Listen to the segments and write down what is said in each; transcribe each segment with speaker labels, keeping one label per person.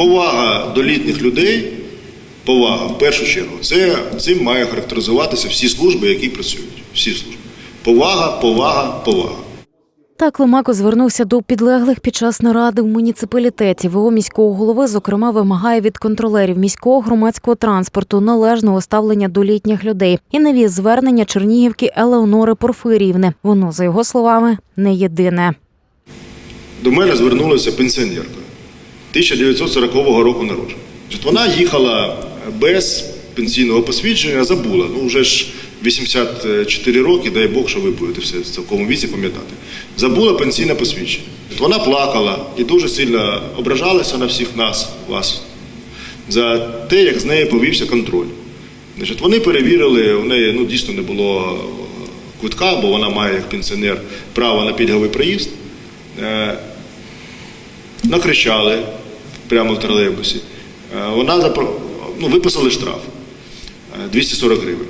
Speaker 1: повага до літніх людей, повага в першу чергу, це цим має характеризуватися всі служби, які працюють. Всі служби. Повага, повага, повага.
Speaker 2: Так Ломако звернувся до підлеглих під час наради в муніципалітеті. ВО міського голови, зокрема, вимагає від контролерів міського громадського транспорту належного ставлення до літніх людей і навіз звернення Чернігівки Елеонори Порфирівни. Воно, за його словами, не єдине.
Speaker 1: До мене звернулася пенсіонерка 1940 року народження. Вона їхала без пенсійного посвідчення, забула. Ну, вже ж 84 роки, дай Бог, що ви будете все в такому віці пам'ятати. Забула пенсійне посвідчення. Вона плакала і дуже сильно ображалася на всіх нас, вас, за те, як з нею повівся контроль. Значить, вони перевірили, у неї ну, дійсно не було квитка, бо вона має як пенсіонер право на пільговий проїзд. Е, накричали прямо в тролейбусі. Е, Вона запро... ну, виписали штраф е, 240 гривень.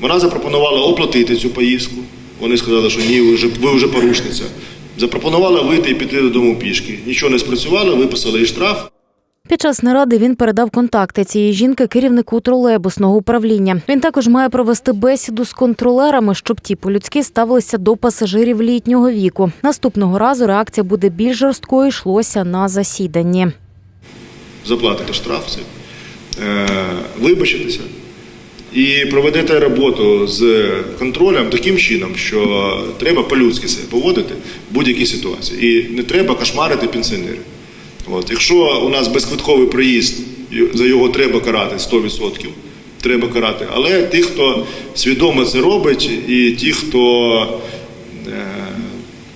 Speaker 1: Вона запропонувала оплатити цю поїздку. Вони сказали, що ні, ви вже, ви вже порушниця. Запропонувала вийти і піти додому пішки. Нічого не спрацювало, виписали їй штраф.
Speaker 2: Під час наради він передав контакти цієї жінки керівнику тролейбусного управління. Він також має провести бесіду з контролерами, щоб ті по-людськи ставилися до пасажирів літнього віку. Наступного разу реакція буде більш жорсткою. Йшлося на засіданні.
Speaker 1: Заплатите штраф, це, е, вибачитеся і проведете роботу з контролем таким чином, що треба по-людськи себе поводити в будь-якій ситуації. І не треба кошмарити пенсіонерів. От. Якщо у нас безквитковий проїзд, за його треба карати 100%, треба карати. Але ті, хто свідомо це робить, і ті, хто е,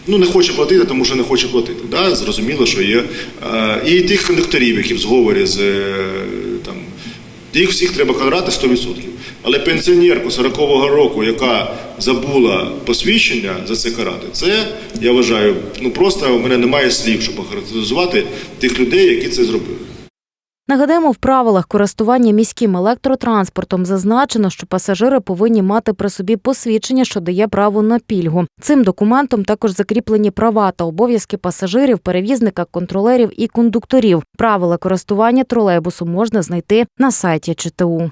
Speaker 1: ну, не хоче платити, тому що не хоче платити. Да? Зрозуміло, що є. Е, І тих кондукторів, які в зговорі з е, там, їх всіх треба карати 100%. Але пенсіонерку 40-го року, яка забула посвідчення за це карати, це я вважаю, ну просто в мене немає слів, щоб охарактеризувати тих людей, які це зробили.
Speaker 2: Нагадаємо, в правилах користування міським електротранспортом зазначено, що пасажири повинні мати при собі посвідчення, що дає право на пільгу. Цим документом також закріплені права та обов'язки пасажирів, перевізника, контролерів і кондукторів. Правила користування тролейбусу можна знайти на сайті ЧТУ.